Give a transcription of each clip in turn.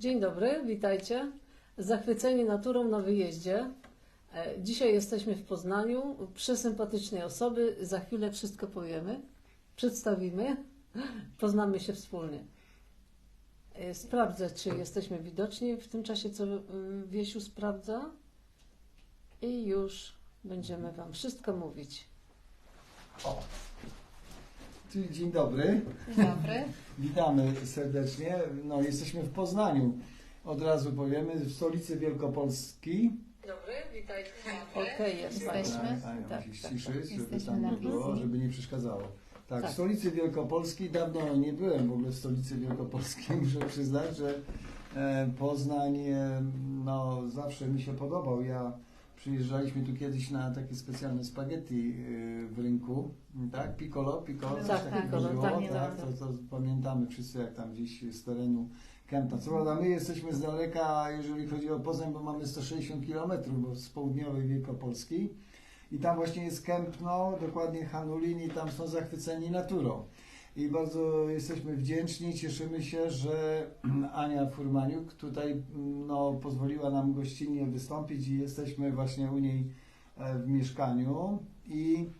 Dzień dobry, witajcie. Zachwyceni naturą na wyjeździe. E, Dzisiaj jesteśmy w Poznaniu. Przesympatycznej osoby. Za chwilę wszystko powiemy, przedstawimy, poznamy się wspólnie. E, Sprawdzę, czy jesteśmy widoczni w tym czasie, co y, Wiesiu sprawdza. I już będziemy Wam wszystko mówić. O. Dzień dobry, Dzień dobry. witamy serdecznie. No, jesteśmy w Poznaniu. Od razu powiemy, w stolicy Wielkopolski. Dobry, witajcie. Okej, jest. Jesteśmy. Tak, Ania Tak, musi tak, ściszyć, żeby Jesteśmy tam nie było, żeby nie przeszkadzało. Tak, Tak. w stolicy Wielkopolski. Dawno nie byłem w ogóle w stolicy Wielkopolskiej. Muszę przyznać, że e, Poznań e, no, zawsze mi się podobał. Ja przyjeżdżaliśmy tu kiedyś na takie specjalne spaghetti e, w rynku. Tak, piccolo, piccolo, coś Tak, takiego piccolo, było, tak, tak, to, to pamiętamy wszyscy jak tam gdzieś z terenu Kępna. Co prawda my jesteśmy z daleka, jeżeli chodzi o Poznań, bo mamy 160 km, bo z południowej Wielkopolski. I tam właśnie jest Kępno, dokładnie Hanulin i tam są zachwyceni naturą. I bardzo jesteśmy wdzięczni, cieszymy się, że Ania Furmaniuk tutaj no, pozwoliła nam gościnnie wystąpić i jesteśmy właśnie u niej e, w mieszkaniu i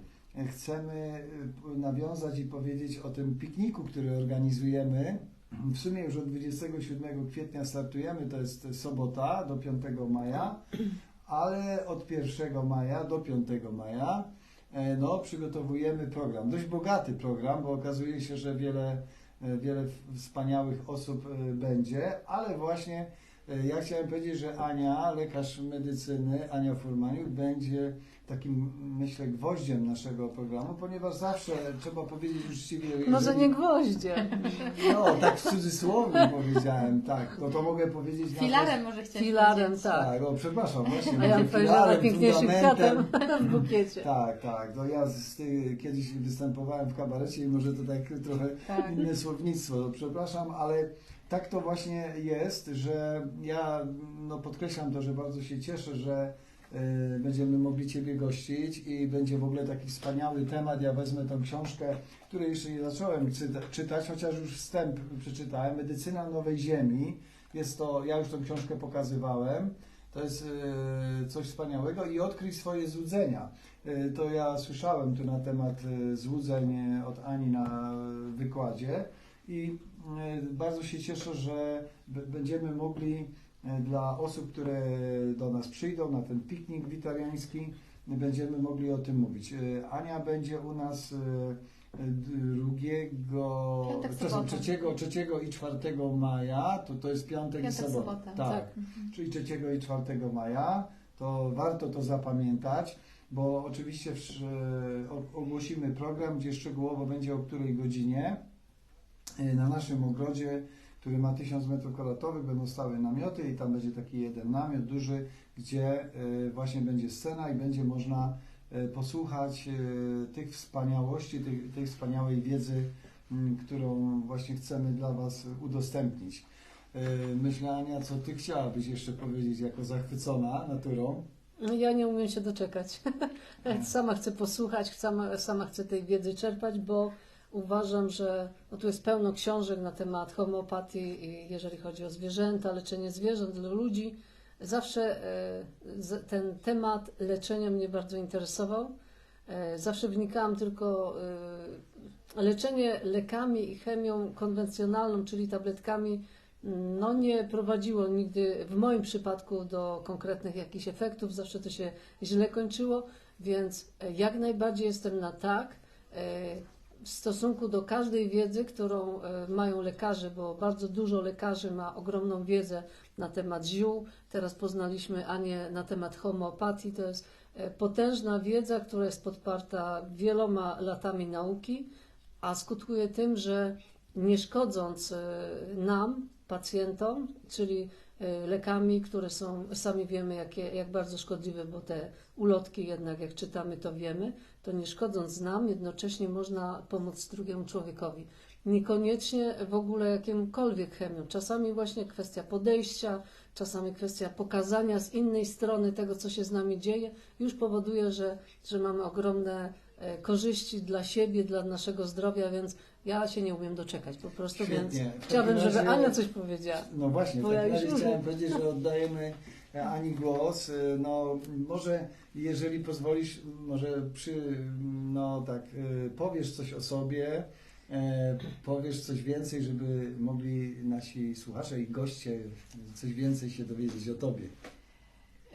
chcemy e, nawiązać i powiedzieć o tym pikniku, który organizujemy. W sumie już od 27 kwietnia startujemy, to jest sobota do 5 maja, ale od 1 maja do 5 maja no, przygotowujemy program. Dość bogaty program, bo okazuje się, że wiele, e, wiele wspaniałych osób e, będzie, ale właśnie e, ja chciałem powiedzieć, że Ania, lekarz medycyny, Ania Furmaniuk, będzie takim, myślę, gwoździem naszego programu, ponieważ zawsze trzeba powiedzieć uczciwie. Może jeżeli- nie gwoździe. No, tak w cudzysłowie powiedziałem, tak. No to mogę powiedzieć na Filarem może chcieć Filarem, powiedzieć. tak. Tak, no przepraszam, właśnie. A ja powiedziałam filarem, najpiękniejszym fundamentem. kwiatem w bukiecie. Tak, tak. No ja z, ty, kiedyś występowałem w kabarecie i może to tak trochę Tak. inne słownictwo, no, przepraszam, ale tak to właśnie jest, że ja no, podkreślam to, że bardzo się cieszę, że y, będziemy mogli Ciebie gościć i będzie w ogóle taki wspaniały temat. Ja wezmę tą książkę, której jeszcze nie zacząłem czyta, czytać, chociaż już wstęp przeczytałem. Medycyna Nowej Ziemi. Jest to, ja już tą książkę pokazywałem. To jest y, coś wspaniałego i odkryj swoje złudzenia. Y, To ja słyszałem tu na temat y, złudzeń od Ani na wykładzie i bardzo się cieszę, że będziemy mogli y, dla osób, które do nas przyjdą na ten piknik witariański, będziemy mogli o tym mówić. Y, Ania będzie u nas drugiego, Piątek, przepraszam, trzeciego, trzeciego i czwartego maja, to, to jest piątek, Piątek, i sobota. sobota. Tak. Mhm. Czyli 3 i 4 maja, to warto to zapamiętać, bo oczywiście ogłosimy program, gdzie szczegółowo będzie o której godzinie. Y, Na naszym ogrodzie, który ma 1000 m2, będą stały namioty i tam będzie taki jeden namiot duży, gdzie y, właśnie będzie scena i będzie można y, posłuchać tych wspaniałości, tej, tej wspaniałej wiedzy, mm, którą właśnie chcemy dla Was udostępnić. Myślę, Ania, co Ty chciałabyś jeszcze powiedzieć jako zachwycona naturą? Ja nie umiem się doczekać. Sama chcę posłuchać, sama, sama chcę tej wiedzy czerpać, bo uważam, że no tu jest pełno książek na temat homeopatii, jeżeli chodzi o zwierzęta, leczenie zwierząt dla ludzi. Zawsze e, ten temat leczenia mnie bardzo interesował. E, Zawsze wnikałam tylko e, leczenie lekami i chemią konwencjonalną, czyli tabletkami, no nie prowadziło nigdy w moim przypadku do konkretnych jakichś efektów, zawsze to się źle kończyło, więc jak najbardziej jestem na tak w stosunku do każdej wiedzy, którą e, mają lekarze, bo bardzo dużo lekarzy ma ogromną wiedzę na temat ziół. Teraz poznaliśmy Anię na temat homeopatii. To jest e, potężna wiedza, która jest podparta wieloma latami nauki, a skutkuje tym, że nie szkodząc e, nam, pacjentom, czyli lekami, które są, sami wiemy, jakie, jak bardzo szkodliwe, bo te ulotki jednak, jak czytamy, to wiemy, to nie szkodząc nam, jednocześnie można pomóc drugiemu człowiekowi. Niekoniecznie w ogóle jakimkolwiek chemią. Czasami właśnie kwestia podejścia, czasami kwestia pokazania z innej strony tego, co się z nami dzieje, już powoduje, że, że mamy ogromne korzyści dla siebie, dla naszego zdrowia, więc Ja się nie umiem doczekać po prostu, Świetnie. więc takim chciałabym, żeby razie- Ania coś powiedziała. No właśnie, w takim razie chciałem powiedzieć, że oddajemy Ani głos. Y, No może jeżeli pozwolisz, może przy, no tak, powiesz coś o sobie, e, powiesz coś więcej, żeby mogli nasi słuchacze i goście coś więcej się dowiedzieć o tobie.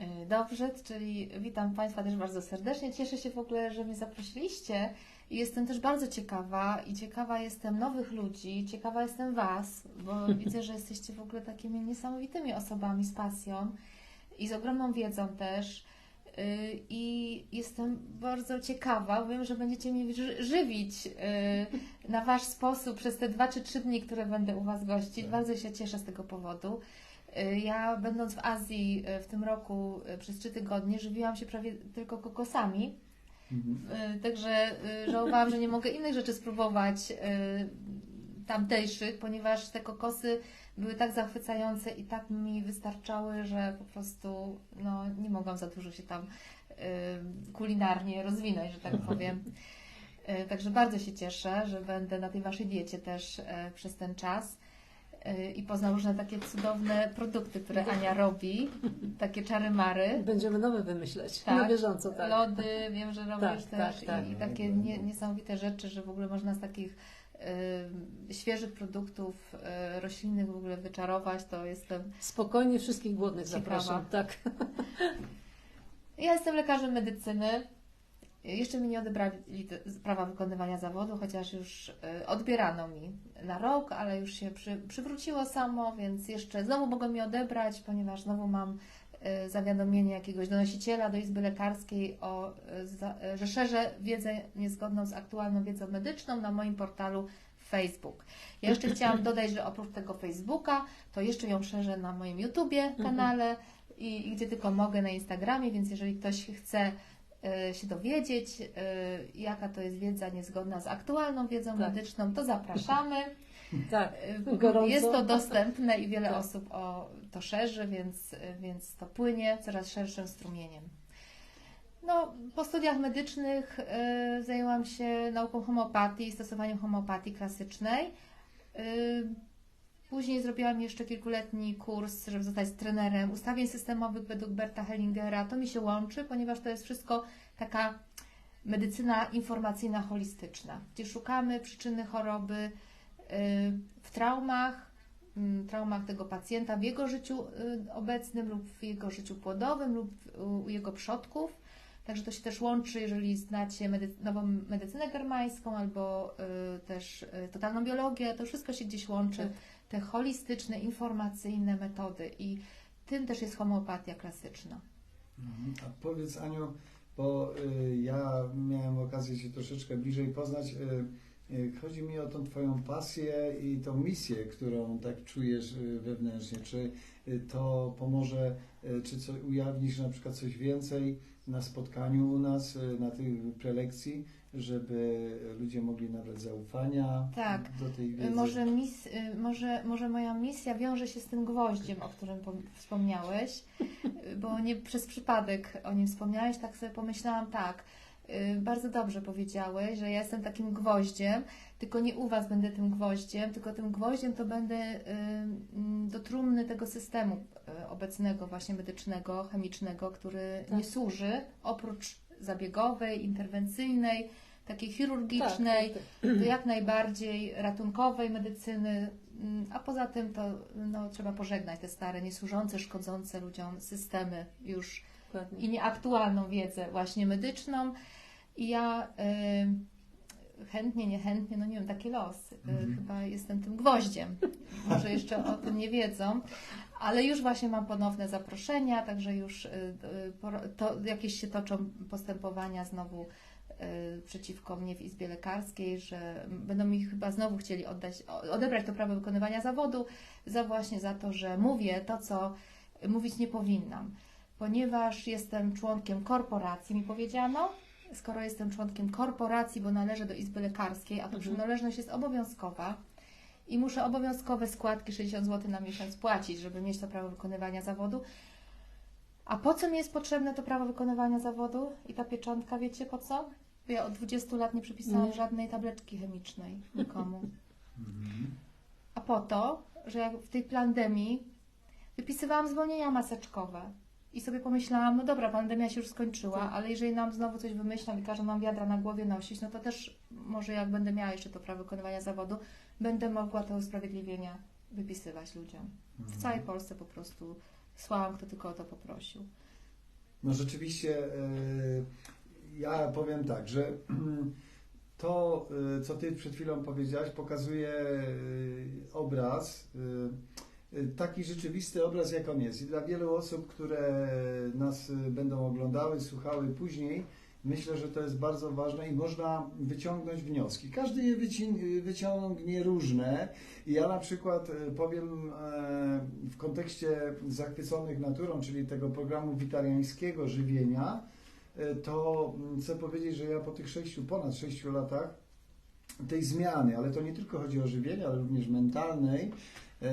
Y, Dobrze, czyli witam Państwa też bardzo serdecznie. Cieszę się w ogóle, że mnie zaprosiliście. I Jestem też bardzo ciekawa i ciekawa jestem nowych ludzi, ciekawa jestem Was, bo widzę, że jesteście w ogóle takimi niesamowitymi osobami z pasją i z ogromną wiedzą też. Y, I jestem bardzo ciekawa, wiem, że będziecie mnie ży- żywić y, na Wasz sposób przez te dwa czy trzy dni, które będę u Was gościć. Tak. Bardzo się cieszę z tego powodu. Y, Ja będąc w Azji y, w tym roku y, przez trzy tygodnie żywiłam się prawie tylko kokosami, Mhm. Także żałowałam, że nie mogę innych rzeczy spróbować tamtejszych, ponieważ te kokosy były tak zachwycające i tak mi wystarczały, że po prostu no, nie mogłam za dużo się tam kulinarnie rozwinąć, że tak powiem. Także bardzo się cieszę, że będę na tej Waszej diecie też przez ten czas i poznam różne takie cudowne produkty, które Ania robi, takie czary-mary. Będziemy nowe wymyśleć Tak. na bieżąco, tak. Lody, wiem, że robisz Tak, tak, też tak. i takie nie, niesamowite rzeczy, że w ogóle można z takich y, świeżych produktów y, roślinnych w ogóle wyczarować, to jestem... Spokojnie wszystkich głodnych Ciekawa. zapraszam, tak. Ja jestem lekarzem medycyny. Jeszcze mi nie odebrali prawa wykonywania zawodu, chociaż już y, odbierano mi na rok, ale już się przy, przywróciło samo, więc jeszcze znowu mogą mi odebrać, ponieważ znowu mam y, zawiadomienie jakiegoś donosiciela do Izby Lekarskiej, o, y, że szerzę wiedzę niezgodną z aktualną wiedzą medyczną na moim portalu Facebook. Ja jeszcze chciałam dodać, że oprócz tego Facebooka, to jeszcze ją szerzę na moim YouTubie kanale i, i gdzie tylko mogę na Instagramie, więc jeżeli ktoś chce się dowiedzieć, y, jaka to jest wiedza niezgodna z aktualną wiedzą Tak. medyczną, to zapraszamy. Tak, Y, Gorąco. Jest to dostępne i wiele Tak. osób o to szerzy, więc, y, więc to płynie coraz szerszym strumieniem. No, po studiach medycznych y, zajęłam się nauką homeopatii i stosowaniem homeopatii klasycznej. Y, Później zrobiłam jeszcze kilkuletni kurs, żeby zostać trenerem ustawień systemowych według Berta Hellingera. To mi się łączy, ponieważ to jest wszystko taka medycyna informacyjna, holistyczna, gdzie szukamy przyczyny choroby y, w traumach, mm, traumach tego pacjenta w jego życiu y, obecnym lub w jego życiu płodowym lub u- u jego przodków. Także to się też łączy, jeżeli znacie medy- nową medycynę germańską albo y, też y, totalną biologię, to wszystko się gdzieś łączy. Tak. Te holistyczne, informacyjne metody i tym też jest homeopatia klasyczna. Mhm. A powiedz Aniu, bo y, ja miałem okazję Cię troszeczkę bliżej poznać. Y, chodzi mi o tą Twoją pasję i tą misję, którą tak czujesz y, wewnętrznie. Czy y, to pomoże, y, czy co, ujawnisz na przykład coś więcej na spotkaniu u nas, y, na tej prelekcji, żeby ludzie mogli nabrać zaufania Tak. do tej wiedzy? Może, mis, y, może, może moja misja wiąże się z tym gwoździem, o którym pom- wspomniałeś, y, bo nie przez przypadek o nim wspomniałeś, tak sobie pomyślałam, tak, y, bardzo dobrze powiedziałeś, że ja jestem takim gwoździem, tylko nie u Was będę tym gwoździem, tylko tym gwoździem to będę y, mm, do trumny tego systemu y, obecnego właśnie medycznego, chemicznego, który Tak. nie służy oprócz zabiegowej, interwencyjnej, takiej chirurgicznej, Tak, tak, to jak najbardziej ratunkowej medycyny, mm, a poza tym to no, trzeba pożegnać te stare, niesłużące, szkodzące ludziom systemy już dokładnie. i nieaktualną wiedzę właśnie medyczną. I ja y, chętnie, niechętnie, no nie wiem, taki los. Y, Mhm. Chyba jestem tym gwoździem. Może jeszcze o tym nie wiedzą, ale już właśnie mam ponowne zaproszenia, także już y, y, to, jakieś się toczą postępowania znowu przeciwko mnie w Izbie Lekarskiej, że będą mi chyba znowu chcieli oddać, odebrać to prawo wykonywania zawodu za właśnie za to, że mówię to, co mówić nie powinnam. Ponieważ jestem członkiem korporacji, mi powiedziano, skoro jestem członkiem korporacji, bo należę do Izby Lekarskiej, a to Mhm. przynależność jest obowiązkowa i muszę obowiązkowe składki 60 zł na miesiąc płacić, żeby mieć to prawo wykonywania zawodu. A po co mi jest potrzebne to prawo wykonywania zawodu i ta pieczątka, wiecie po co? Bo Ja od 20 lat nie przepisałam Nie. żadnej tabletki chemicznej nikomu. Mhm. A po to, że jak w tej pandemii wypisywałam zwolnienia maseczkowe. I sobie pomyślałam, no dobra, pandemia się już skończyła, Tak. ale jeżeli nam znowu coś wymyślą i każą nam wiadra na głowie nosić, no to też może jak będę miała jeszcze to prawo wykonywania zawodu, będę mogła te usprawiedliwienia wypisywać ludziom. W całej Polsce po prostu słałam, kto tylko o to poprosił. No rzeczywiście, e, ja powiem tak, że to, e, co Ty przed chwilą powiedziałaś, pokazuje e, obraz, taki rzeczywisty obraz, jak on jest. I dla wielu osób, które nas e, będą oglądały, słuchały później, myślę, że to jest bardzo ważne i można wyciągnąć wnioski. Każdy je wyci- wyciągnie różne. Ja na przykład e, powiem e, w kontekście zachwyconych naturą, czyli tego programu witariańskiego żywienia, e, to mm, chcę powiedzieć, że ja po tych sześciu, ponad sześciu latach tej zmiany, ale to nie tylko chodzi o żywienie, ale również mentalnej,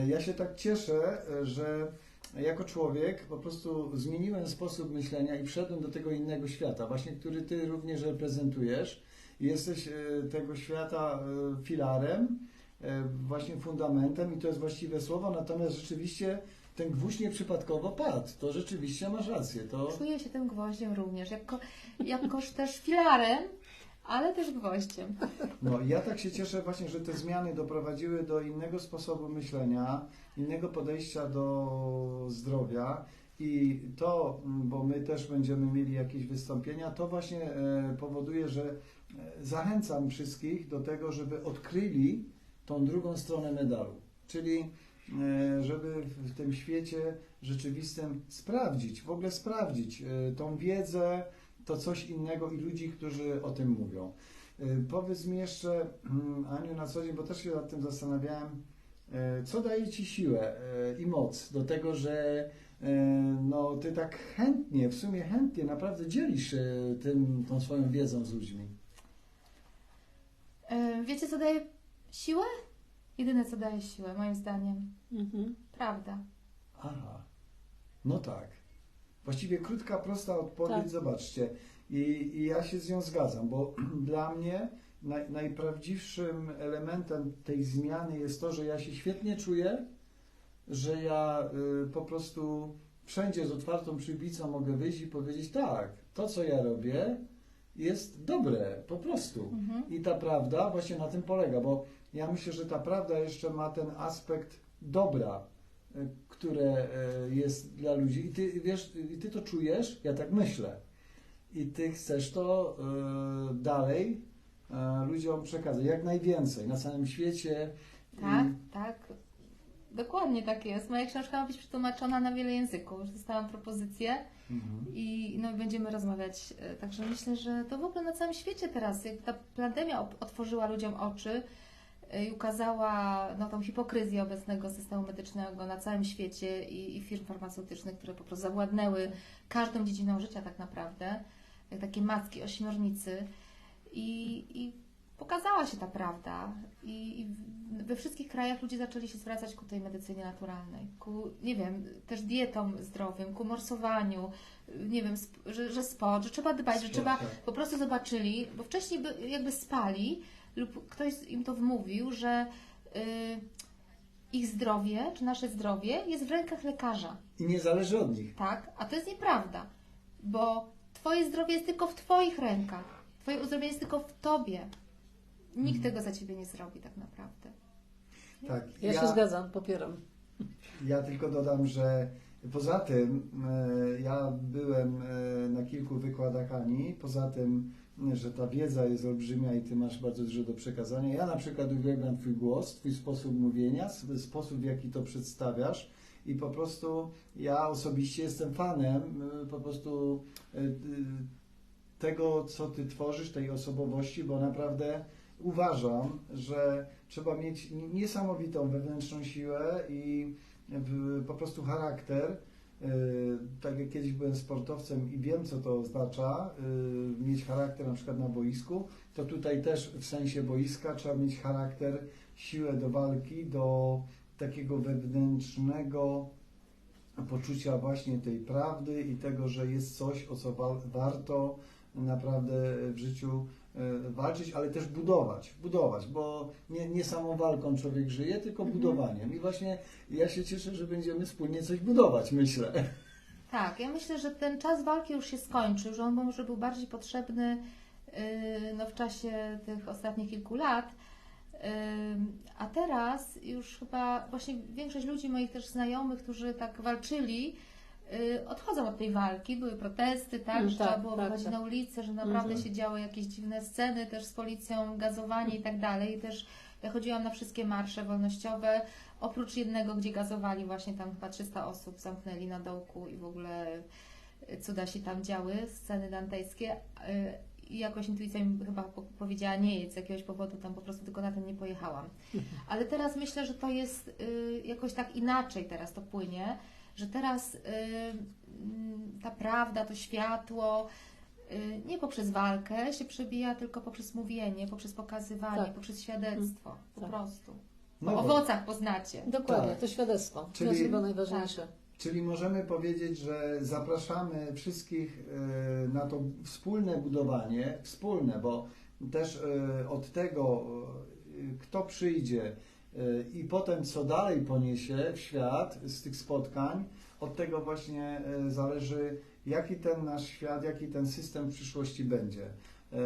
ja się tak cieszę, e, że jako człowiek po prostu zmieniłem sposób myślenia i wszedłem do tego innego świata, właśnie który Ty również reprezentujesz. Jesteś e, tego świata e, filarem, e, właśnie fundamentem i to jest właściwe słowo, natomiast rzeczywiście ten gwóźdź nieprzypadkowo padł. To rzeczywiście masz rację. To, Czuję się tym gwoździem również, jako, jakoż też filarem, ale też gwoździem. no, ja tak się cieszę właśnie, że te zmiany doprowadziły do innego sposobu myślenia, innego podejścia do zdrowia i to, bo my też będziemy mieli jakieś wystąpienia, to właśnie e, powoduje, że e, zachęcam wszystkich do tego, żeby odkryli tą drugą stronę medalu, czyli e, żeby w tym świecie rzeczywistym sprawdzić, w ogóle sprawdzić tą wiedzę, to coś innego i ludzi, którzy o tym mówią. E, Powiedz mi jeszcze, mm, Aniu, na co dzień, bo też się nad tym zastanawiałem, e, co daje Ci siłę e, i moc do tego, że no, Ty tak chętnie, w sumie chętnie naprawdę dzielisz się tym, tą swoją wiedzą z ludźmi. E, Wiecie, co daje siłę? Jedyne, co daje siłę, moim zdaniem. Mhm. Prawda. Aha, no tak. Właściwie krótka, prosta odpowiedź, Tak. zobaczcie. I, I ja się z nią zgadzam, bo dla mnie naj, najprawdziwszym elementem tej zmiany jest to, że ja się świetnie czuję, że ja y, po prostu wszędzie z otwartą przybicą mogę wyjść i powiedzieć tak, to co ja robię jest dobre, po prostu. Mhm. I ta prawda właśnie na tym polega, bo ja myślę, że ta prawda jeszcze ma ten aspekt dobra, które y, jest dla ludzi. I ty wiesz, i ty to czujesz, ja tak myślę. I ty chcesz to y, dalej y, ludziom przekazać, jak najwięcej na całym świecie. Tak, tak. Dokładnie tak jest. Moja książka ma być przetłumaczona na wiele języków. Już dostałam propozycję mhm. i no, będziemy rozmawiać. E, Także myślę, że to w ogóle na całym świecie teraz, jak ta pandemia otworzyła ludziom oczy e, i ukazała no, tą hipokryzję obecnego systemu medycznego na całym świecie i, i firm farmaceutycznych, które po prostu zawładnęły każdą dziedziną życia tak naprawdę, jak takie macki, ośmiornicy. I, i pokazała się ta prawda i, i we wszystkich krajach ludzie zaczęli się zwracać ku tej medycynie naturalnej, ku, nie wiem, też dietom zdrowym, ku morsowaniu, nie wiem, sp- że, że sport, że trzeba dbać, że trzeba, tak. po prostu zobaczyli, bo wcześniej by, jakby spali lub ktoś im to wmówił, że y, ich zdrowie, czy nasze zdrowie jest w rękach lekarza, I nie zależy od nich. tak? A to jest nieprawda, bo Twoje zdrowie jest tylko w Twoich rękach, Twoje uzdrowienie jest tylko w Tobie. Nikt Mhm. tego za Ciebie nie zrobi tak naprawdę. Tak. Ja, się zgadzam, popieram. Ja tylko dodam, że poza tym e, ja byłem e, na kilku wykładach Ani, poza tym, że ta wiedza jest olbrzymia i Ty masz bardzo dużo do przekazania. Ja na przykład uwielbiam Twój głos, Twój sposób mówienia, sposób w jaki to przedstawiasz i po prostu ja osobiście jestem fanem e, po prostu e, e, tego, co Ty tworzysz, tej osobowości, bo naprawdę uważam, że trzeba mieć niesamowitą wewnętrzną siłę i po prostu charakter. Yy, Tak jak kiedyś byłem sportowcem i wiem, co to oznacza, yy, mieć charakter na przykład na boisku, to tutaj też w sensie boiska trzeba mieć charakter, siłę do walki, do takiego wewnętrznego poczucia właśnie tej prawdy i tego, że jest coś, o co wa- warto naprawdę w życiu e, walczyć, ale też budować, budować, bo nie, nie samą walką człowiek żyje, tylko Mhm. budowaniem. I właśnie ja się cieszę, że będziemy wspólnie coś budować, myślę. Tak, ja myślę, że ten czas walki już się skończył, że on może był bardziej potrzebny yy, no, w czasie tych ostatnich kilku lat. Yy, A teraz już chyba właśnie większość ludzi, moich też znajomych, którzy tak walczyli, odchodzą od tej walki. Były protesty, tak, Mm, że tak, trzeba było tak, wychodzić tak. na ulicę, że naprawdę Mhm. się działy jakieś dziwne sceny też z policją, gazowanie i tak dalej. I też ja chodziłam na wszystkie marsze wolnościowe, oprócz jednego, gdzie gazowali właśnie tam chyba 300 osób zamknęli na dołku i w ogóle y, cuda się tam działy, sceny dantejskie. y, I jakoś intuicja mi chyba po- powiedziała nie jedź z jakiegoś powodu, tam po prostu tylko na ten nie pojechałam. Ale teraz myślę, że to jest y, jakoś tak inaczej teraz to płynie, że teraz y, mm, ta prawda, to światło y, nie poprzez walkę się przebija, tylko poprzez mówienie, poprzez pokazywanie, Tak. poprzez świadectwo. Po Tak. prostu. No Po bo- owocach poznacie. Dokładnie, Tak. to świadectwo. Czyli- To jest chyba najważniejsze. Czyli możemy powiedzieć, że zapraszamy wszystkich e, na to wspólne budowanie, wspólne, bo też od tego, kto przyjdzie i potem co dalej poniesie w świat z tych spotkań, od tego właśnie e, zależy, jaki ten nasz świat, jaki ten system w przyszłości będzie. E,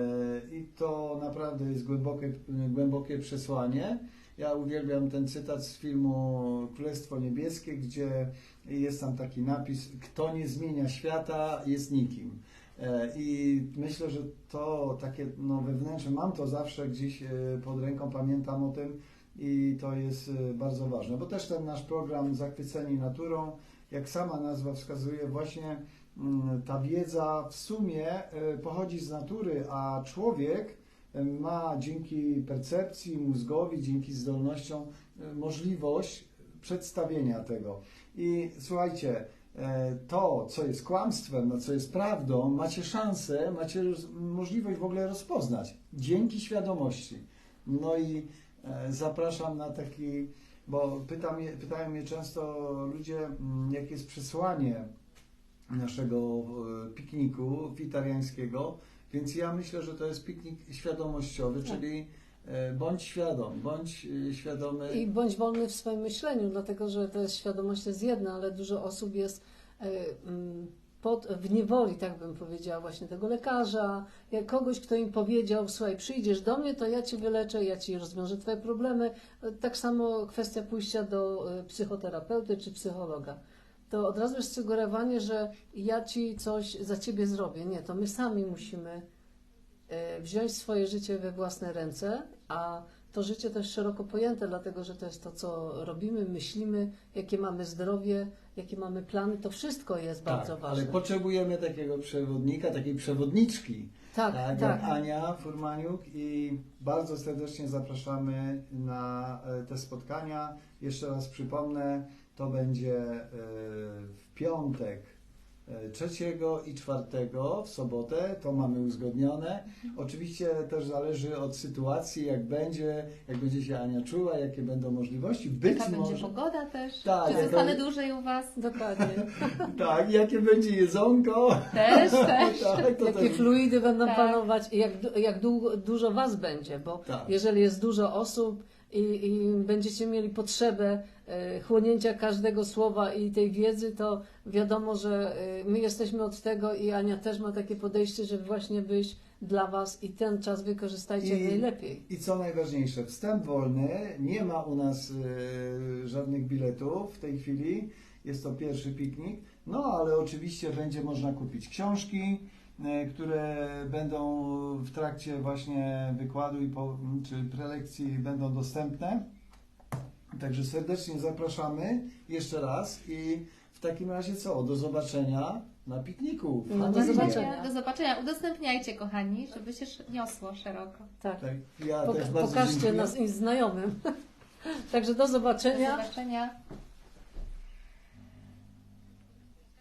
I to naprawdę jest głębokie, głębokie przesłanie. Ja uwielbiam ten cytat z filmu Królestwo Niebieskie, gdzie jest tam taki napis: Kto nie zmienia świata, jest nikim. E, I myślę, że to takie no, wewnętrzne, mam to zawsze gdzieś pod ręką, pamiętam o tym i to jest e, bardzo ważne, bo też ten nasz program Zachwyceni Naturą, jak sama nazwa wskazuje, właśnie mm, ta wiedza w sumie e, pochodzi z natury, a człowiek e, ma dzięki percepcji, mózgowi, dzięki zdolnościom możliwość przedstawienia tego. I słuchajcie, e, to, co jest kłamstwem, no, co jest prawdą, macie szansę, macie możliwość w ogóle rozpoznać dzięki świadomości. No i zapraszam na taki, bo pyta mnie, pytają mnie często ludzie, mm, jakie jest przesłanie naszego e, pikniku witariańskiego, więc ja myślę, że to jest piknik świadomościowy, Tak. czyli e, bądź świadom, bądź e, świadomy. I bądź wolny w swoim myśleniu, dlatego że to jest świadomość jest jedna, ale dużo osób jest e, mm, pod, w niewoli, tak bym powiedziała, właśnie tego lekarza, jak kogoś, kto im powiedział, słuchaj, przyjdziesz do mnie, to ja cię wyleczę, ja ci rozwiążę twoje problemy. Tak samo kwestia pójścia do e, psychoterapeuty czy psychologa. To od razu jest sugerowanie, że ja ci coś za ciebie zrobię. Nie, to my sami musimy e, wziąć swoje życie we własne ręce, a to życie też szeroko pojęte, dlatego że to jest to, co robimy, myślimy, jakie mamy zdrowie, jakie mamy plany, to wszystko jest bardzo tak, ważne. Ale potrzebujemy takiego przewodnika, takiej przewodniczki, tak, tak, tak. Ania Furmaniuk i bardzo serdecznie zapraszamy na e, te spotkania. Jeszcze raz przypomnę, to będzie e, w piątek trzeciego i czwartego w sobotę, to mamy uzgodnione. Oczywiście też zależy od sytuacji, jak będzie, jak będzie się Ania czuła, jakie będą możliwości. Być Jaka może. będzie pogoda też? Tak, Czy jaka- zostanę dłużej u Was? Dokładnie. Tak, jakie będzie jedzonko. Też, też. tak, to Jakie też. fluidy będą Tak. panować i jak, jak długo, dużo Was będzie, bo Tak. jeżeli jest dużo osób i, i będziecie mieli potrzebę e, chłonięcia każdego słowa i tej wiedzy, to wiadomo, że e, my jesteśmy od tego i Ania też ma takie podejście, żeby właśnie być dla Was i ten czas wykorzystajcie I- najlepiej. I co najważniejsze, wstęp wolny, nie ma u nas e, żadnych biletów w tej chwili, jest to pierwszy piknik, no ale oczywiście będzie można kupić książki, które będą w trakcie właśnie wykładu i po, czy prelekcji będą dostępne. Także serdecznie zapraszamy jeszcze raz i w takim razie co? Do zobaczenia na pikniku. w No, do zobaczenia. Do zobaczenia. Udostępniajcie, kochani, żeby się niosło szeroko. Tak. Tak, ja Poka- też bardzo pokażcie dziękuję. nas i znajomym. Także do Do zobaczenia. zobaczenia.